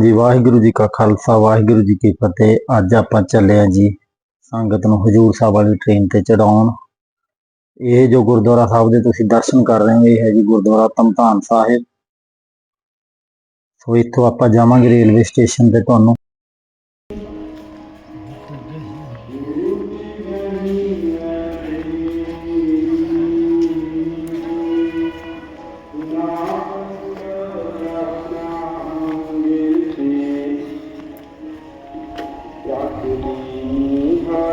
ਜੀ, ਵਾਹਿਗੁਰੂ ਜੀ ਕਾ ਖਾਲਸਾ, ਵਾਹਿਗੁਰੂ ਜੀ ਕੀ ਫਤਿਹ। ਅੱਜ ਆਪਾਂ ਚੱਲੇ ਆ ਜੀ ਸੰਗਤ ਨੂੰ ਹਜੂਰ ਸਾਹਿਬ ਵਾਲੀ ਟ੍ਰੇਨ ਤੇ ਚੜਾਉਣ। ਇਹ ਜੋ ਗੁਰਦੁਆਰਾ ਸਾਹਿਬ ਦੇ ਤੁਸੀਂ ਦਰਸ਼ਨ ਕਰ ਰਹੇ ਹੋ, ਇਹ ਹੈ ਜੀ ਗੁਰਦੁਆਰਾ ਤਮਤਾਨ ਸਾਹਿਬ। ਸੋ ਇੱਥੋਂ ਆਪਾਂ ਜਾਵਾਂਗੇ ਰੇਲਵੇ ਸਟੇਸ਼ਨ ਤੇ ਤੁਹਾਨੂੰ।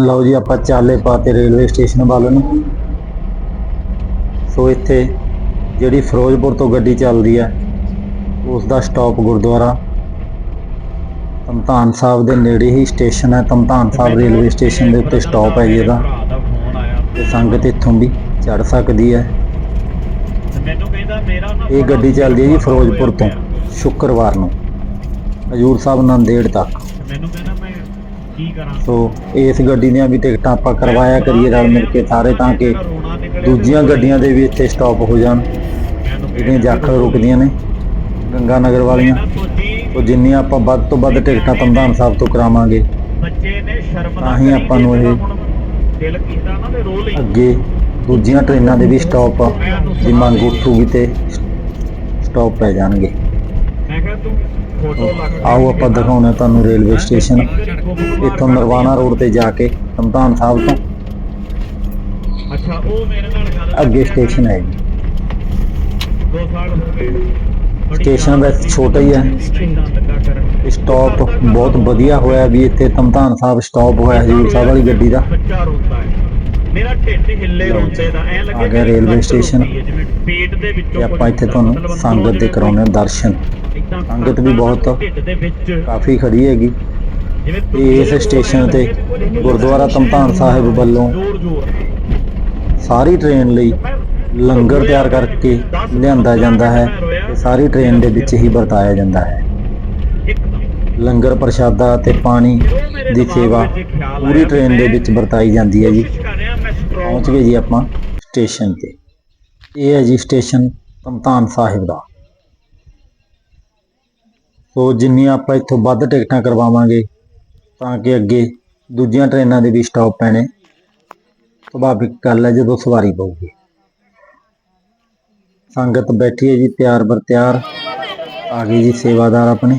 ਲਓ ਜੀ ਆਪਾਂ ਚਾਲੇ ਪਾਤੇ ਰੇਲਵੇ ਸਟੇਸ਼ਨ ਵੱਲ ਨੂੰ। ਸੋ ਇੱਥੇ ਜਿਹੜੀ ਫਿਰੋਜ਼ਪੁਰ ਤੋਂ ਗੱਡੀ ਚੱਲਦੀ ਹੈ ਉਸ ਦਾ ਸਟਾਪ ਗੁਰਦੁਆਰਾ। ਤਮਤਾਨ ਸਾਹਿਬ ਦੇ ਨੇੜੇ ਹੀ ਸਟੇਸ਼ਨ ਹੈ। ਤਮਤਾਨ ਸਾਹਿਬ ਰੇਲਵੇ ਸਟੇਸ਼ਨ ਦੇ ਉੱਤੇ ਸਟਾਪ ਹੈ ਜੀ ਇਹਦਾ। ਤੇ ਸੰਗਤ ਇੱਥੋਂ ਵੀ ਚੜ ਸਕਦੀ ਹੈ। ਮੈਨੂੰ ਇਹ ਗੱਡੀ ਚੱਲਦੀ ਹੈ ਜੀ ਫਿਰੋਜ਼ਪੁਰ ਤੋਂ ਸ਼ੁੱਕਰਵਾਰ ਨੂੰ ਹਜੂਰ ਸਾਹਿਬ ਨੰਦੇੜ ਤੱਕ। ਤੇ ਮੈਨੂੰ ਕਹਿੰਦਾ ਮੈਂ ਕੀ ਕਰਾਂ? ਸੋ ਇਸ ਗੱਡੀ ਦੀਆਂ ਵੀ ਟਿਕਟਾਂ ਆਪਾਂ ਕਰਵਾਇਆ ਕਰੀਏ ਰਲ ਮਿਲ ਕੇ ਸਾਰੇ ਤਾਂ ਕਿ ਦੂਜੀਆਂ ਗੱਡੀਆਂ ਦੇ ਵੀ ਇੱਥੇ ਸਟਾਪ ਹੋ ਜਾਣ। ਜਿਹੜੀਆਂ ਜਾਖਲ ਰੁਕਦੀਆਂ ਨੇ ਗੰਗਾ ਨਗਰ ਵਾਲੀਆਂ। ਉਹ ਜਿੰਨੀਆਂ ਆਪਾਂ ਵੱਧ ਤੋਂ ਵੱਧ ਟਿਕਟਾਂ ਤੰਦਾਨ ਸਾਹਿਬ ਤੋਂ ਕਰਾਵਾਂਗੇ ਬੱਚੇ ਨੇ ਸ਼ਰਮ ਹੀ ਆਪਾਂ ਨੂੰ ਇਹ ਦਿਲ ਕੀਤਾ ਨਾ ਤੇ ਰੋ ਲਈ। ਅੱਗੇ ਦੂਜੀਆਂ ਟ੍ਰੇਨਾਂ ਦੇ ਵੀ ਸਟਾਪ ਦੀ ਮੰਗ ਉੱਠੂਗੀ ਤੇ ਸਟਾਪ ਪੈ ਜਾਣਗੇ। ਆਓ ਆਪਾਂ ਦਿਖਾਉਂਦੇ ਹਾਂ ਤੁਹਾਨੂੰ ਰੇਲਵੇ ਸਟੇਸ਼ਨ ਇੱਥੋਂ ਨਰਵਾਣਾ ਰੋਡ ਤੇ ਜਾ ਕੇ ਤੰਦਾਨ ਸਾਹਿਬ ਤੋਂ। ਅੱਛਾ ਉਹ ਮੇਰੇ ਨਾਲ ਗੱਲ ਅੱਗੇ ਸਟੇਸ਼ਨ ਹੈ ਜੀ। 2 ਸਾਲ ਹੋ ਗਏ। ਬੜੀ ਸਟੇਸ਼ਨ ਵੈਸੇ ਛੋਟਾ ਹੀ ਹੈ। ਸਟਾਪ ਬਹੁਤ ਵਧੀਆ ਹੋਇਆ ਵੀ ਇੱਥੇ ਤਮਤਾਨ ਸਾਹਿਬ ਸਟਾਪ ਹੋਇਆ ਹਜੂਰ ਸਾਹਿਬ ਵਾਲੀ ਗੱਡੀ ਦਾ। ਮੇਰਾ ਢਿੱਡ ਹਿੱਲੇ ਰੋਂਦੇ ਦਾ ਐ ਲੱਗੇ ਆ ਗਿਆ ਰੇਲਵੇ ਸਟੇਸ਼ਨ। ਪੇਟ ਦੇ ਵਿੱਚੋਂ ਆਪਾਂ ਇੱਥੇ ਤੁਹਾਨੂੰ ਸੰਗਤ ਦੇ ਕਰਾਉਣੇ ਦਰਸ਼ਨ। ਸੰਗਤ ਵੀ ਬਹੁਤ ਕਾਫੀ ਖੜੀ ਹੈਗੀ। ਇਸ ਸਟੇਸ਼ਨ ਤੇ ਗੁਰਦੁਆਰਾ ਤਮਤਾਨ ਸਾਹਿਬ ਵੱਲੋਂ ਸਾਰੀ ਟ੍ਰੇਨ ਲਈ ਲੰਗਰ ਤਿਆਰ ਕਰਕੇ ਲਿਆਂਦਾ ਜਾਂਦਾ ਹੈ ਤੇ ਸਾਰੀ ਟ੍ਰੇਨ ਦੇ ਵਿੱਚ ਹੀ ਵਰਤਾਇਆ ਜਾਂਦਾ ਹੈ। ਲੰਗਰ ਪ੍ਰਸ਼ਾਦਾ ਤੇ ਪਾਣੀ ਦੀ ਸੇਵਾ ਪੂਰੀ ਟ੍ਰੇਨ ਦੇ ਵਿੱਚ ਵਰਤਾਈ ਜਾਂਦੀ ਹੈ ਜੀ। ਪਹੁੰਚ ਗਏ ਜੀ ਆਪਾਂ ਸਟੇਸ਼ਨ ਤੇ। ਇਹ ਹੈ ਜੀ ਸਟੇਸ਼ਨ ਤਮਤਾਨ ਸਾਹਿਬ ਦਾ। ਸੋ ਜਿੰਨੀਆਂ ਆਪਾਂ ਇੱਥੋਂ ਵੱਧ ਟਿਕਟਾਂ ਕਰਵਾਵਾਂਗੇ ਤਾਂ ਕਿ ਅੱਗੇ ਦੂਜੀਆਂ ਟ੍ਰੇਨਾਂ ਦੇ ਵੀ ਸਟਾਪ ਪੈਣੇ। ਸੁਭਾਵਿਕ ਗੱਲ ਹੈ ਜਦੋਂ ਸਵਾਰੀ ਪਊਗੀ। ਸੰਗਤ ਬੈਠੀ ਹੈ ਜੀ ਤਿਆਰ ਬਰ ਤਿਆਰ। ਆ ਗਏ ਜੀ ਸੇਵਾਦਾਰ ਆਪਣੇ।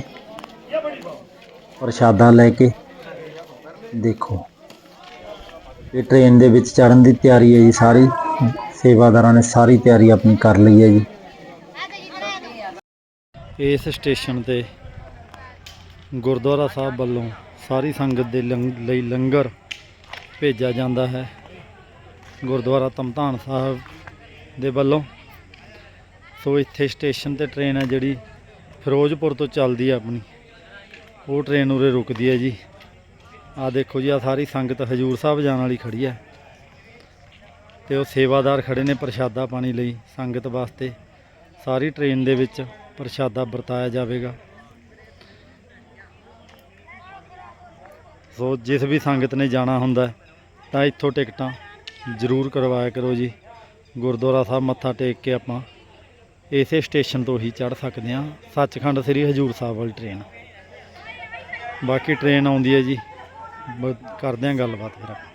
ਪ੍ਰਸ਼ਾਦਾ ਲੈ ਕੇ। ਦੇਖੋ, ਇਹ ਟ੍ਰੇਨ ਦੇ ਵਿੱਚ ਚੜਨ ਦੀ ਤਿਆਰੀ ਹੈ ਜੀ, ਸਾਰੀ ਸੇਵਾਦਾਰਾਂ ਨੇ ਸਾਰੀ ਤਿਆਰੀ ਆਪਣੀ ਕਰ ਲਈ ਹੈ ਜੀ। ਇਸ ਸਟੇਸ਼ਨ ਤੇ ਗੁਰਦੁਆਰਾ ਸਾਹਿਬ ਵੱਲੋਂ ਸਾਰੀ ਸੰਗਤ ਦੇ ਲੰਗ- ਲਈ ਲੰਗਰ ਭੇਜਿਆ ਜਾਂਦਾ ਹੈ। ਗੁਰਦੁਆਰਾ ਤਮਤਾਨ ਸਾਹਿਬ ਦੇ ਵੱਲੋਂ। ਸੋ ਇੱਥੇ ਸਟੇਸ਼ਨ ਤੇ ਟ੍ਰੇਨ ਹੈ ਜਿਹੜੀ ਫਿਰੋਜ਼ਪੁਰ ਤੋਂ ਚੱਲਦੀ ਹੈ ਆਪਣੀ। ਉਹ ਟ੍ਰੇਨ ਉਰੇ ਰੁਕਦੀ ਹੈ ਜੀ। ਆ ਦੇਖੋ ਜੀ ਆ ਸਾਰੀ ਸੰਗਤ ਹਜੂਰ ਸਾਹਿਬ ਜਾਣ ਵਾਲੀ ਖੜੀ ਹੈ। ਤੇ ਉਹ ਸੇਵਾਦਾਰ ਖੜੇ ਨੇ ਪ੍ਰਸ਼ਾਦਾ ਪਾਣੀ ਲਈ ਸੰਗਤ ਵਾਸਤੇ। ਸਾਰੀ ਟ੍ਰੇਨ ਦੇ ਵਿੱਚ ਪ੍ਰਸ਼ਾਦਾ ਵਰਤਾਇਆ ਜਾਵੇਗਾ। ਸੋ ਜਿਸ ਵੀ ਸੰਗਤ ਨੇ ਜਾਣਾ ਹੁੰਦਾ ਤਾਂ ਇੱਥੋਂ ਟਿਕਟਾਂ ਜ਼ਰੂਰ ਕਰਵਾਇਆ ਕਰੋ ਜੀ। ਗੁਰਦੁਆਰਾ ਸਾਹਿਬ ਮੱਥਾ ਟੇਕ ਕੇ ਆਪਾਂ ਇਸੇ ਸਟੇਸ਼ਨ ਤੋਂ ਹੀ ਚੜ ਸਕਦੇ ਹਾਂ। ਸੱਚਖੰਡ ਸ੍ਰੀ ਹਜੂਰ ਸਾਹਿਬ ਵਾਲੀ ਟ੍ਰੇਨ। ਬਾਕੀ ਟ੍ਰੇਨ ਆਉਂਦੀ ਹੈ ਜੀ। ਕਰਦੇ ਹਾਂ ਗੱਲਬਾਤ ਫਿਰ ਆਪਾਂ।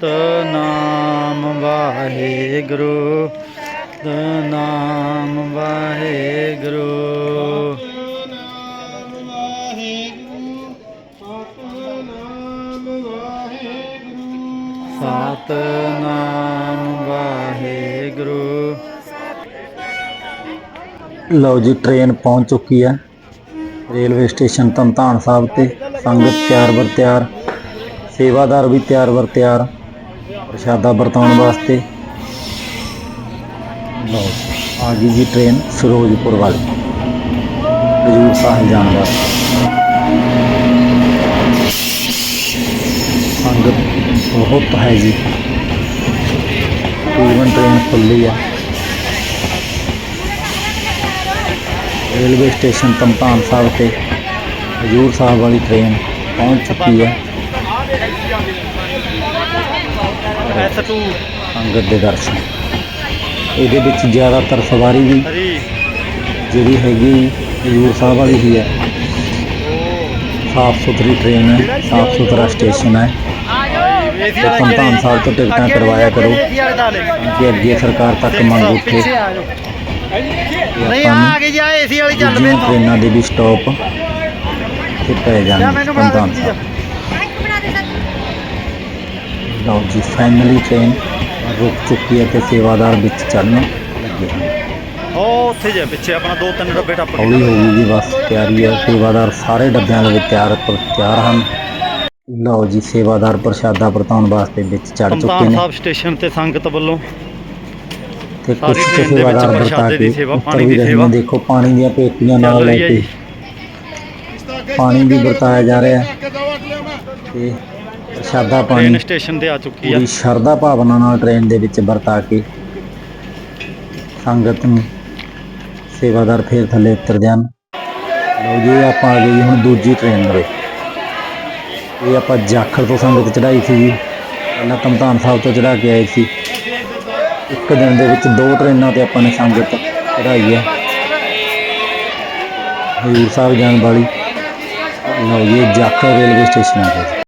ਸਤਨਾਮ ਵਾਹਿਗੁਰੂ ਸਤਨਾਮ ਵਾਹਿਗੁਰੂ ਸਤਨਾਮ ਵਾਹਿਗੁਰੂ ਸਤਨਾਮ ਵਾਹਿਗੁਰੂ ਲਓ ਜੀ ਟ੍ਰੇਨ ਪਹੁੰਚ ਚੁੱਕੀ ਹੈ ਰੇਲਵੇ ਸਟੇਸ਼ਨ ਤਨਤਾਨ ਸਾਹਿਬ ਤੇ ਸੰਗਤ ਤਿਆਰ ਬਰ ਤਿਆਰ ਸੇਵਾਦਾਰ ਵੀ ਤਿਆਰ ਬਰ ਤਿਆਰ ਪ੍ਰਸ਼ਾਦਾ ਵਰਤਾਉਣ ਵਾਸਤੇ ਲਓ ਜੀ, ਆ ਗਈ ਜੀ ਟ੍ਰੇਨ ਫਿਰੋਜ਼ਪੁਰ ਵਾਲੀ ਹਜੂਰ ਸਾਹਿਬ ਜਾਣ ਵਾਸਤੇ ਸੰਗਤ ਬਹੁਤ ਹੈ ਜੀ ਤਕਰੀਬਨ ਟ੍ਰੇਨ ਖੁੱਲੀ ਹੈ ਰੇਲਵੇ ਸਟੇਸ਼ਨ ਤਮਤਾਨ ਸਾਹਿਬ ਤੇ ਹਜੂਰ ਸਾਹਿਬ ਵਾਲੀ ਟ੍ਰੇਨ ਪਹੁੰਚ ਚੁੱਕੀ ਹੈ S2 ਸੰਗਤ ਦੇ ਦਰਸ਼ਨ। ਇਹਦੇ ਵਿੱਚ ਜ਼ਿਆਦਾਤਰ ਸਵਾਰੀ ਵੀ ਜਿਹੜੀ ਹੈਗੀ ਹਜੂਰ ਸਾਹਿਬ ਵਾਲੀ ਹੀ ਹੈ। ਸਾਫ਼ ਸੁਥਰੀ ਟ੍ਰੇਨ ਹੈ ਸਾਫ਼ ਸੁਥਰਾ ਸਟੇਸ਼ਨ ਹੈ। ਤਮਤਾਨ ਸਾਹਿਬ ਤੋਂ ਟਿਕਟਾਂ ਕਰਵਾਇਆ ਕਰੋ। ਕਿ ਅੱਗੇ ਸਰਕਾਰ ਤੱਕ ਮੰਗ ਉੱਠੇ। ਨਹੀਂ ਆ ਗਈ ਜੀ ਏਸੀ ਵਾਲੀ ਚੱਲ ਪਈ ਟ੍ਰੇਨਾਂ ਦੇ ਵੀ ਸਟਾਪ ਤੇ ਪੈ ਜਾ ਜਾਣਗੇ ਮੈਨੂੰ ਬਣਾ ਤਮਤਾਨ ਦੇ ਸਾਹਿਬ ਲਓ ਜੀ ਫਾਈਨਲੀ ਟ੍ਰੇਨ ਰੁਕ ਚੁੱਕੀ ਹੈ ਤੇ ਸੇਵਾਦਾਰ ਵਿੱਚ ਚੜਨ ਲੱਗੇ ਹਨ। ਉਹ ਉੱਥੇ ਜੇ ਪਿੱਛੇ ਆਪਣਾ ਦੋ ਤਿੰਨ ਡੱਬੇ ਟੱਪ ਗਏ ਹੌਲੀ ਹੌਲੀ ਜੀ ਬਸ ਤਿਆਰੀ ਹੈ ਸੇਵਾਦਾਰ ਸਾਰੇ ਡੱਬਿਆਂ ਦੇ ਵਿੱਚ ਤਿਆਰ ਪਰ ਤਿਆਰ ਹਨ। ਲਓ ਜੀ ਸੇਵਾਦਾਰ ਪ੍ਰਸ਼ਾਦਾ ਵਰਤਾਉਣ ਵਾਸਤੇ ਵਿੱਚ ਚੜ ਚੁੱਕੇ ਨੇ। ਸਾਹਿਬ ਸਟੇਸ਼ਨ ਤੇ ਸੰਗਤ ਵੱਲੋਂ। ਤੇ ਕੁਝ ਸੇਵਾਦਾਰ ਪ੍ਰਸ਼ਾਦੇ ਦੀ ਸੇਵਾ, ਪਾਣੀ ਦੀ ਸੇਵਾ। ਦੇਖੋ ਪਾਣੀ ਦੀਆਂ ਪੇਟੀਆਂ ਨਾਲ ਲੈ ਕੇ ਪਾਣੀ ਵੀ ਵਰਤਾਇਆ ਜਾ ਰਿਹਾ ਹੈ। ਤੇ ਪ੍ਰਸ਼ਾਦਾ ਪਾਣੀ ਟ੍ਰੇਨ ਸਟੇਸ਼ਨ ਤੇ ਆ ਚੁੱਕੀ ਆ। ਪੂਰੀ ਸ਼ਰਧਾ ਭਾਵਨਾ ਨਾਲ ਟ੍ਰੇਨ ਦੇ ਵਿੱਚ ਵਰਤਾ ਕੇ ਸੰਗਤ ਨੂੰ ਸੇਵਾਦਾਰ ਫੇਰ ਥੱਲੇ ਉਤਰ ਜਾਣ। ਲਓ ਜੀ ਆਪਾਂ ਆ ਗਏ ਜੀ ਹੁਣ ਦੂਜੀ ਟ੍ਰੇਨ ਦੇ। ਇਹ ਆਪਾਂ ਜਾਖਲ ਤੋਂ ਸੰਗਤ ਚੜਾਈ ਸੀ ਜੀ। ਪਹਿਲਾਂ ਤਮਤਾਨ ਸਾਹਿਬ ਤੋਂ ਚੜਾ ਕੇ ਆਏ ਸੀ। ਇੱਕ ਦਿਨ ਦੇ ਵਿੱਚ ਦੋ ਟ੍ਰੇਨਾਂ ਤੇ ਆਪਾਂ ਨੇ ਸੰਗਤ ਚੜਾਈ ਹੈ। ਹਜ਼ੂਰ ਸਾਹਿਬ ਜਾਣ ਵਾਲੀ। ਲਓ ਜੀ ਇਹ ਜਾਖਲ ਰੇਲਵੇ ਸਟੇਸ਼ਨ ਆ ਗਿਆ